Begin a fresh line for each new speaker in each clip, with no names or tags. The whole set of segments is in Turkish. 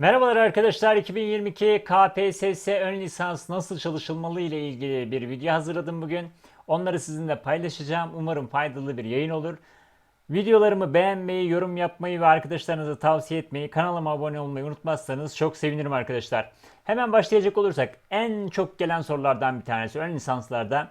Merhabalar arkadaşlar 2022 KPSS ön lisans nasıl çalışılmalı ile ilgili bir video hazırladım bugün. Onları sizinle paylaşacağım. Umarım faydalı bir yayın olur. Videolarımı beğenmeyi, yorum yapmayı ve arkadaşlarınıza tavsiye etmeyi, kanalıma abone olmayı unutmazsanız çok sevinirim arkadaşlar. Hemen başlayacak olursak en çok gelen sorulardan bir tanesi ön lisanslarda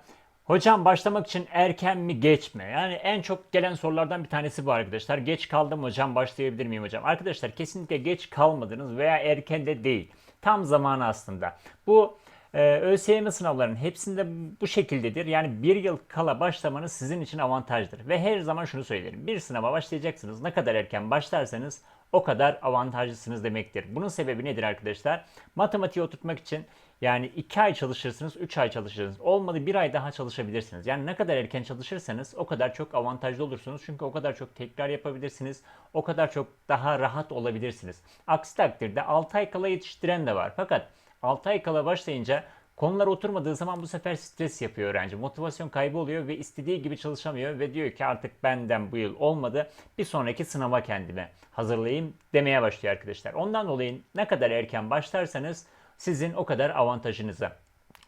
Hocam başlamak için erken mi geç mi? Yani en çok gelen sorulardan bir tanesi bu arkadaşlar. Geç kaldım hocam başlayabilir miyim hocam? Arkadaşlar kesinlikle geç kalmadınız veya erken de değil. Tam zamanı aslında. Bu e, ÖSYM sınavlarının hepsinde bu şekildedir. Yani bir yıl kala başlamanız sizin için avantajdır. Ve her zaman şunu söylerim. Bir sınava başlayacaksınız. Ne kadar erken başlarsanız o kadar avantajlısınız demektir. Bunun sebebi nedir arkadaşlar? Matematiği oturtmak için yani 2 ay çalışırsınız, 3 ay çalışırsınız. Olmadı 1 ay daha çalışabilirsiniz. Yani ne kadar erken çalışırsanız o kadar çok avantajlı olursunuz. Çünkü o kadar çok tekrar yapabilirsiniz. O kadar çok daha rahat olabilirsiniz. Aksi takdirde 6 ay kala yetiştiren de var. Fakat 6 ay kala başlayınca konular oturmadığı zaman bu sefer stres yapıyor öğrenci. Motivasyon kaybı oluyor ve istediği gibi çalışamıyor ve diyor ki artık benden bu yıl olmadı. Bir sonraki sınava kendime hazırlayayım demeye başlıyor arkadaşlar. Ondan dolayı ne kadar erken başlarsanız sizin o kadar avantajınıza.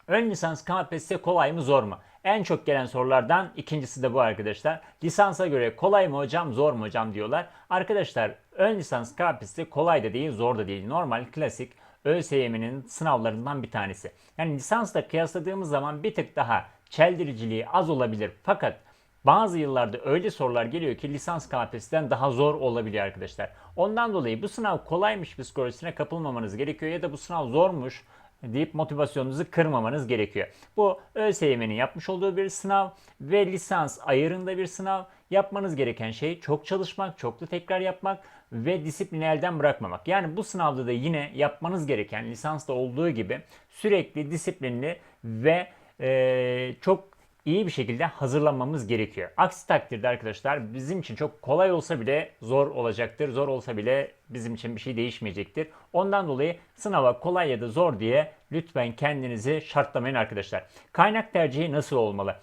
Ön lisans KPSS kolay mı zor mu? En çok gelen sorulardan ikincisi de bu arkadaşlar. Lisansa göre kolay mı hocam zor mu hocam diyorlar. Arkadaşlar ön lisans KPSS kolay da değil zor da değil. Normal klasik ÖSYM'nin sınavlarından bir tanesi. Yani lisansla kıyasladığımız zaman bir tık daha çeldiriciliği az olabilir. Fakat bazı yıllarda öyle sorular geliyor ki lisans KPSS'den daha zor olabiliyor arkadaşlar. Ondan dolayı bu sınav kolaymış psikolojisine kapılmamanız gerekiyor ya da bu sınav zormuş deyip motivasyonunuzu kırmamanız gerekiyor. Bu ÖSYM'nin yapmış olduğu bir sınav ve lisans ayırında bir sınav. Yapmanız gereken şey çok çalışmak, çoklu tekrar yapmak ve disiplini elden bırakmamak. Yani bu sınavda da yine yapmanız gereken lisansta olduğu gibi sürekli disiplinli ve e, çok iyi bir şekilde hazırlanmamız gerekiyor. Aksi takdirde arkadaşlar bizim için çok kolay olsa bile zor olacaktır. Zor olsa bile bizim için bir şey değişmeyecektir. Ondan dolayı sınava kolay ya da zor diye lütfen kendinizi şartlamayın arkadaşlar. Kaynak tercihi nasıl olmalı?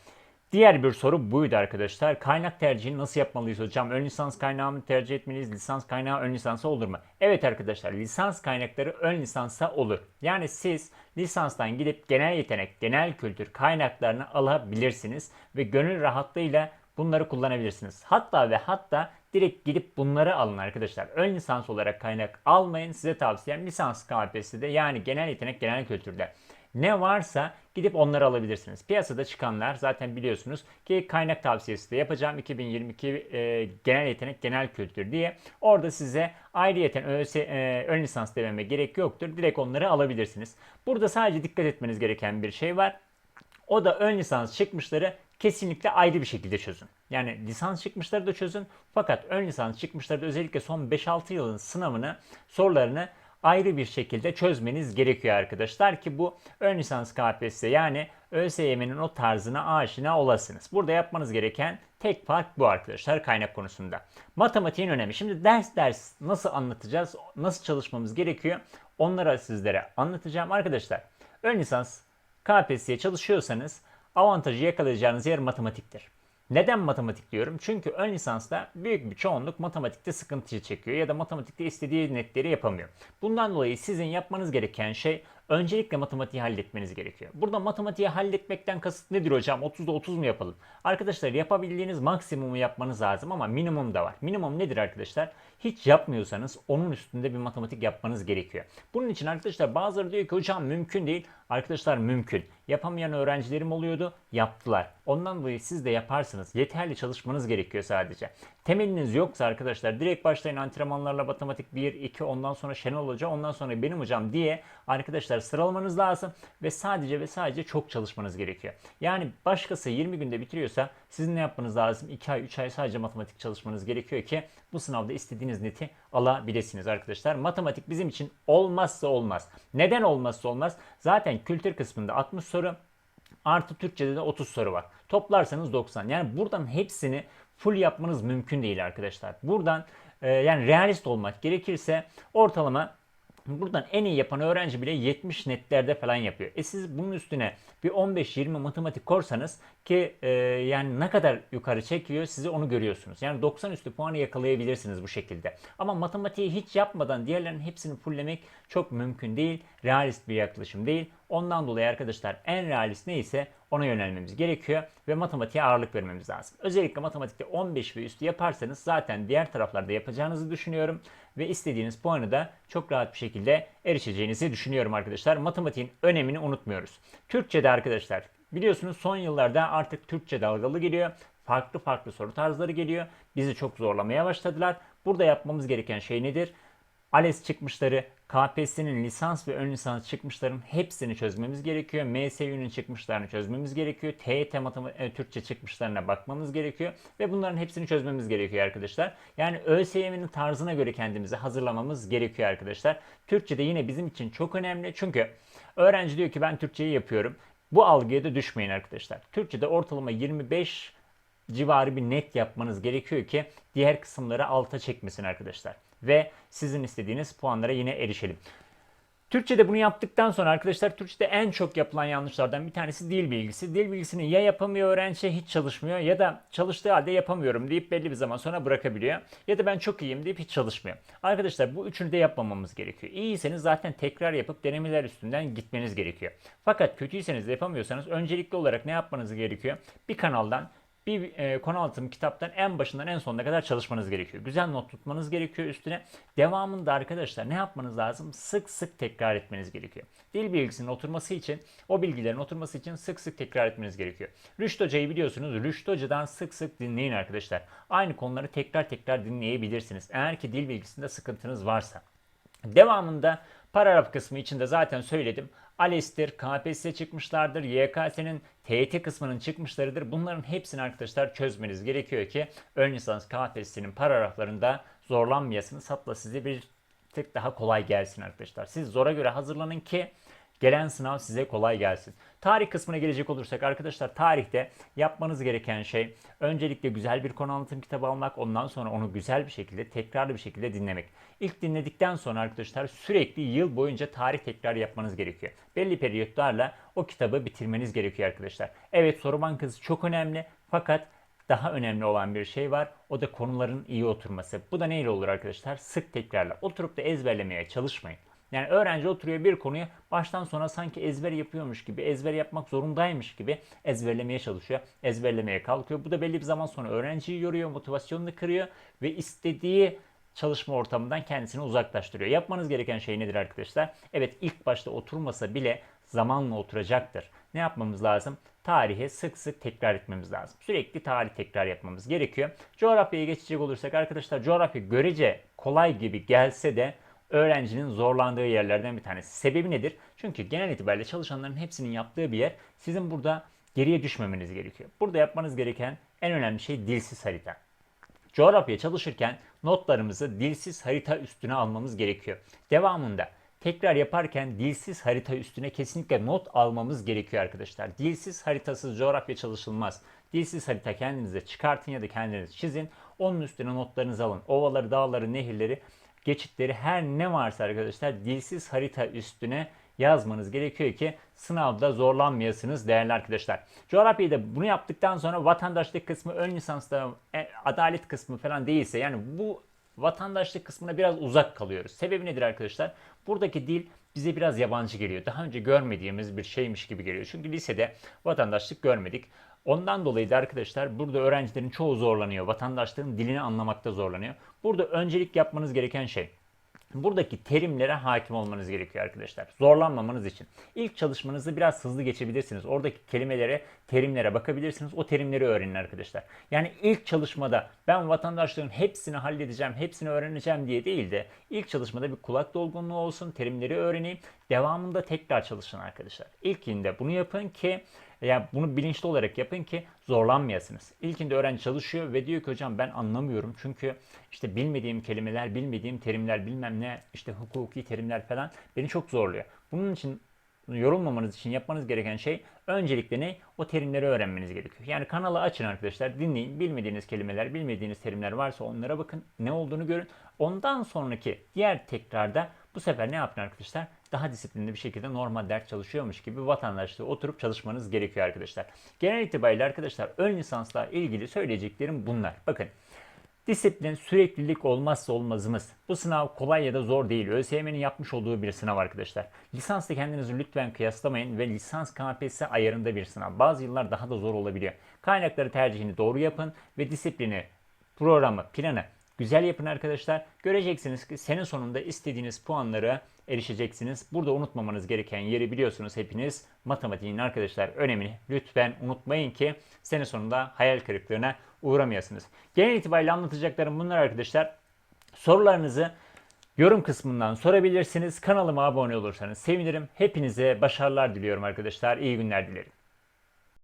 Diğer bir soru buydu arkadaşlar. Kaynak tercihini nasıl yapmalıyız hocam? Ön lisans kaynağı mı tercih etmeliyiz? Lisans kaynağı ön lisansa olur mu? Evet arkadaşlar lisans kaynakları ön lisansa olur. Yani siz lisanstan gidip genel yetenek, genel kültür kaynaklarını alabilirsiniz ve gönül rahatlığıyla bunları kullanabilirsiniz. Hatta ve hatta direkt gidip bunları alın arkadaşlar. Ön lisans olarak kaynak almayın. Size tavsiyem lisans KPSS'de yani genel yetenek, genel kültürde. Ne varsa gidip onları alabilirsiniz. Piyasada çıkanlar zaten biliyorsunuz ki kaynak tavsiyesi de yapacağım 2022 e, genel yetenek genel kültür diye. Orada size ayrıyeten ÖS, e, ön lisans dememe gerek yoktur. Direkt onları alabilirsiniz. Burada sadece dikkat etmeniz gereken bir şey var. O da ön lisans çıkmışları kesinlikle ayrı bir şekilde çözün. Yani lisans çıkmışları da çözün. Fakat ön lisans çıkmışları da özellikle son 5-6 yılın sınavını, sorularını ayrı bir şekilde çözmeniz gerekiyor arkadaşlar ki bu ön lisans KPSS yani ÖSYM'nin o tarzına aşina olasınız. Burada yapmanız gereken tek fark bu arkadaşlar kaynak konusunda. Matematiğin önemi. Şimdi ders ders nasıl anlatacağız, nasıl çalışmamız gerekiyor onları sizlere anlatacağım arkadaşlar. Ön lisans KPSS'ye çalışıyorsanız avantajı yakalayacağınız yer matematiktir. Neden matematik diyorum? Çünkü ön lisansta büyük bir çoğunluk matematikte sıkıntı çekiyor ya da matematikte istediği netleri yapamıyor. Bundan dolayı sizin yapmanız gereken şey öncelikle matematiği halletmeniz gerekiyor. Burada matematiği halletmekten kasıt nedir hocam? 30'da 30 mu yapalım? Arkadaşlar yapabildiğiniz maksimumu yapmanız lazım ama minimum da var. Minimum nedir arkadaşlar? Hiç yapmıyorsanız onun üstünde bir matematik yapmanız gerekiyor. Bunun için arkadaşlar bazıları diyor ki hocam mümkün değil. Arkadaşlar mümkün. Yapamayan öğrencilerim oluyordu. Yaptılar. Ondan dolayı siz de yaparsınız. Yeterli çalışmanız gerekiyor sadece. Temeliniz yoksa arkadaşlar direkt başlayın antrenmanlarla matematik 1, 2 ondan sonra Şenol Hoca ondan sonra benim hocam diye arkadaşlar sıralamanız lazım ve sadece ve sadece çok çalışmanız gerekiyor. Yani başkası 20 günde bitiriyorsa sizin ne yapmanız lazım? 2 ay 3 ay sadece matematik çalışmanız gerekiyor ki bu sınavda istediğiniz neti alabilirsiniz arkadaşlar. Matematik bizim için olmazsa olmaz. Neden olmazsa olmaz? Zaten kültür kısmında 60 soru artı Türkçe'de de 30 soru var. Toplarsanız 90. Yani buradan hepsini full yapmanız mümkün değil arkadaşlar. Buradan e, yani realist olmak gerekirse ortalama Buradan en iyi yapan öğrenci bile 70 netlerde falan yapıyor. E siz bunun üstüne bir 15-20 matematik korsanız ki e, yani ne kadar yukarı çekiyor sizi onu görüyorsunuz. Yani 90 üstü puanı yakalayabilirsiniz bu şekilde. Ama matematiği hiç yapmadan diğerlerinin hepsini fulllemek çok mümkün değil. Realist bir yaklaşım değil. Ondan dolayı arkadaşlar en realist neyse ona yönelmemiz gerekiyor ve matematiğe ağırlık vermemiz lazım. Özellikle matematikte 15 ve üstü yaparsanız zaten diğer taraflarda yapacağınızı düşünüyorum ve istediğiniz puanı da çok rahat bir şekilde erişeceğinizi düşünüyorum arkadaşlar. Matematiğin önemini unutmuyoruz. Türkçe'de arkadaşlar biliyorsunuz son yıllarda artık Türkçe dalgalı geliyor. Farklı farklı soru tarzları geliyor. Bizi çok zorlamaya başladılar. Burada yapmamız gereken şey nedir? ALES çıkmışları, KPSS'nin lisans ve ön lisans çıkmışların hepsini çözmemiz gerekiyor. MSÜ'nün çıkmışlarını çözmemiz gerekiyor. TYT matematik, e, Türkçe çıkmışlarına bakmamız gerekiyor. Ve bunların hepsini çözmemiz gerekiyor arkadaşlar. Yani ÖSYM'nin tarzına göre kendimizi hazırlamamız gerekiyor arkadaşlar. Türkçe de yine bizim için çok önemli. Çünkü öğrenci diyor ki ben Türkçeyi yapıyorum. Bu algıya da düşmeyin arkadaşlar. Türkçe'de ortalama 25 civarı bir net yapmanız gerekiyor ki diğer kısımları alta çekmesin arkadaşlar. Ve sizin istediğiniz puanlara yine erişelim. Türkçe'de bunu yaptıktan sonra arkadaşlar Türkçe'de en çok yapılan yanlışlardan bir tanesi dil bilgisi. Dil bilgisini ya yapamıyor öğrenci hiç çalışmıyor ya da çalıştığı halde yapamıyorum deyip belli bir zaman sonra bırakabiliyor. Ya da ben çok iyiyim deyip hiç çalışmıyor. Arkadaşlar bu üçünü de yapmamamız gerekiyor. İyiyseniz zaten tekrar yapıp denemeler üstünden gitmeniz gerekiyor. Fakat kötüyseniz de yapamıyorsanız öncelikli olarak ne yapmanız gerekiyor? Bir kanaldan bir e, konu anlatım kitaptan en başından en sonuna kadar çalışmanız gerekiyor. Güzel not tutmanız gerekiyor üstüne. Devamında arkadaşlar ne yapmanız lazım? Sık sık tekrar etmeniz gerekiyor. Dil bilgisinin oturması için, o bilgilerin oturması için sık sık tekrar etmeniz gerekiyor. Rüşt Hoca'yı biliyorsunuz. Rüşt Hoca'dan sık sık dinleyin arkadaşlar. Aynı konuları tekrar tekrar dinleyebilirsiniz. Eğer ki dil bilgisinde sıkıntınız varsa. Devamında paragraf kısmı içinde zaten söyledim. ALES'tir, KPSS çıkmışlardır, YKS'nin TYT kısmının çıkmışlarıdır. Bunların hepsini arkadaşlar çözmeniz gerekiyor ki ön lisans KPSS'nin paragraflarında zorlanmayasınız. Hatta size bir tık daha kolay gelsin arkadaşlar. Siz zora göre hazırlanın ki gelen sınav size kolay gelsin. Tarih kısmına gelecek olursak arkadaşlar tarihte yapmanız gereken şey öncelikle güzel bir konu anlatım kitabı almak ondan sonra onu güzel bir şekilde tekrarlı bir şekilde dinlemek. İlk dinledikten sonra arkadaşlar sürekli yıl boyunca tarih tekrar yapmanız gerekiyor. Belli periyotlarla o kitabı bitirmeniz gerekiyor arkadaşlar. Evet soru bankası çok önemli fakat daha önemli olan bir şey var. O da konuların iyi oturması. Bu da neyle olur arkadaşlar? Sık tekrarla. Oturup da ezberlemeye çalışmayın. Yani öğrenci oturuyor bir konuyu baştan sona sanki ezber yapıyormuş gibi, ezber yapmak zorundaymış gibi ezberlemeye çalışıyor. Ezberlemeye kalkıyor. Bu da belli bir zaman sonra öğrenciyi yoruyor, motivasyonunu kırıyor ve istediği çalışma ortamından kendisini uzaklaştırıyor. Yapmanız gereken şey nedir arkadaşlar? Evet ilk başta oturmasa bile zamanla oturacaktır. Ne yapmamız lazım? Tarihi sık sık tekrar etmemiz lazım. Sürekli tarih tekrar yapmamız gerekiyor. Coğrafyaya geçecek olursak arkadaşlar coğrafya görece kolay gibi gelse de öğrencinin zorlandığı yerlerden bir tanesi. Sebebi nedir? Çünkü genel itibariyle çalışanların hepsinin yaptığı bir yer. Sizin burada geriye düşmemeniz gerekiyor. Burada yapmanız gereken en önemli şey dilsiz harita. Coğrafya çalışırken notlarımızı dilsiz harita üstüne almamız gerekiyor. Devamında tekrar yaparken dilsiz harita üstüne kesinlikle not almamız gerekiyor arkadaşlar. Dilsiz haritasız coğrafya çalışılmaz. Dilsiz harita kendinize çıkartın ya da kendiniz çizin. Onun üstüne notlarınızı alın. Ovaları, dağları, nehirleri geçitleri her ne varsa arkadaşlar dilsiz harita üstüne yazmanız gerekiyor ki sınavda zorlanmayasınız değerli arkadaşlar. Coğrafyada bunu yaptıktan sonra vatandaşlık kısmı ön lisansta e, adalet kısmı falan değilse yani bu vatandaşlık kısmına biraz uzak kalıyoruz. Sebebi nedir arkadaşlar? Buradaki dil bize biraz yabancı geliyor. Daha önce görmediğimiz bir şeymiş gibi geliyor. Çünkü lisede vatandaşlık görmedik. Ondan dolayı da arkadaşlar burada öğrencilerin çoğu zorlanıyor. Vatandaşların dilini anlamakta zorlanıyor. Burada öncelik yapmanız gereken şey Buradaki terimlere hakim olmanız gerekiyor arkadaşlar. Zorlanmamanız için. İlk çalışmanızı biraz hızlı geçebilirsiniz. Oradaki kelimelere, terimlere bakabilirsiniz. O terimleri öğrenin arkadaşlar. Yani ilk çalışmada ben vatandaşların hepsini halledeceğim, hepsini öğreneceğim diye değil de ilk çalışmada bir kulak dolgunluğu olsun, terimleri öğreneyim. Devamında tekrar çalışın arkadaşlar. İlkinde bunu yapın ki yani bunu bilinçli olarak yapın ki zorlanmayasınız. İlkinde öğrenci çalışıyor ve diyor ki hocam ben anlamıyorum çünkü işte bilmediğim kelimeler, bilmediğim terimler, bilmem ne işte hukuki terimler falan beni çok zorluyor. Bunun için yorulmamanız için yapmanız gereken şey öncelikle ne? O terimleri öğrenmeniz gerekiyor. Yani kanalı açın arkadaşlar, dinleyin. Bilmediğiniz kelimeler, bilmediğiniz terimler varsa onlara bakın. Ne olduğunu görün. Ondan sonraki diğer tekrarda Bu sefer ne yapın arkadaşlar? Daha disiplinli bir şekilde normal ders çalışıyormuş gibi vatandaşlığı oturup çalışmanız gerekiyor arkadaşlar. Genel itibariyle arkadaşlar ön lisansla ilgili söyleyeceklerim bunlar. Bakın Disiplin, süreklilik olmazsa olmazımız. Bu sınav kolay ya da zor değil. ÖSYM'nin yapmış olduğu bir sınav arkadaşlar. Lisansla kendinizi lütfen kıyaslamayın ve lisans KPSS ayarında bir sınav. Bazı yıllar daha da zor olabiliyor. Kaynakları tercihini doğru yapın ve disiplini, programı, planı güzel yapın arkadaşlar. Göreceksiniz ki senin sonunda istediğiniz puanlara erişeceksiniz. Burada unutmamanız gereken yeri biliyorsunuz hepiniz. Matematiğin arkadaşlar önemini lütfen unutmayın ki sene sonunda hayal kırıklığına uğramayasınız. Genel itibariyle anlatacaklarım bunlar arkadaşlar. Sorularınızı yorum kısmından sorabilirsiniz. Kanalıma abone olursanız sevinirim. Hepinize başarılar diliyorum arkadaşlar. İyi günler dilerim.